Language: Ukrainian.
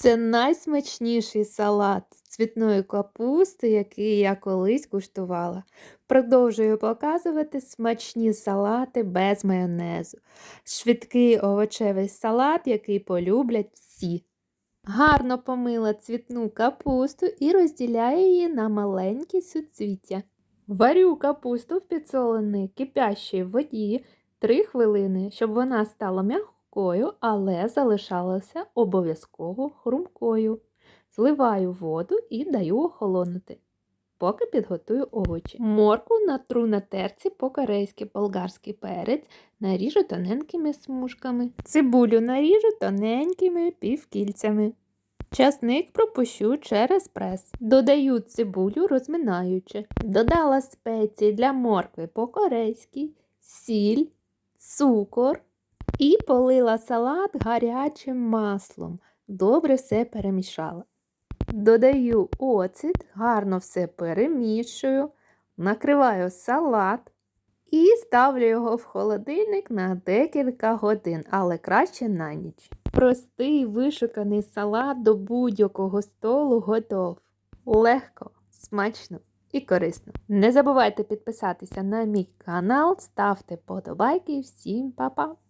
Це найсмачніший салат цвітної капусти, який я колись куштувала. Продовжую показувати смачні салати без майонезу. Швидкий овочевий салат, який полюблять всі. Гарно помила цвітну капусту і розділяю її на маленькі суцвіття. Варю капусту в підсоленій кипящій воді 3 хвилини, щоб вона стала м'якою, але залишалася обов'язково хрумкою. Зливаю воду і даю охолонути, поки підготую овочі. Морку натру на терці по-корейськи болгарський перець, наріжу тоненькими смужками. Цибулю наріжу тоненькими півкільцями. Часник пропущу через прес. Додаю цибулю, розминаючи. Додала спеції для моркви по-корейськи, сіль, цукор і полила салат гарячим маслом. Добре все перемішала. Додаю оцет, гарно все перемішую, накриваю салат і ставлю його в холодильник на декілька годин, але краще на ніч. Простий вишуканий салат до будь-якого столу готов. Легко, смачно і корисно. Не забувайте підписатися на мій канал, ставте подобайки. Всім па-па!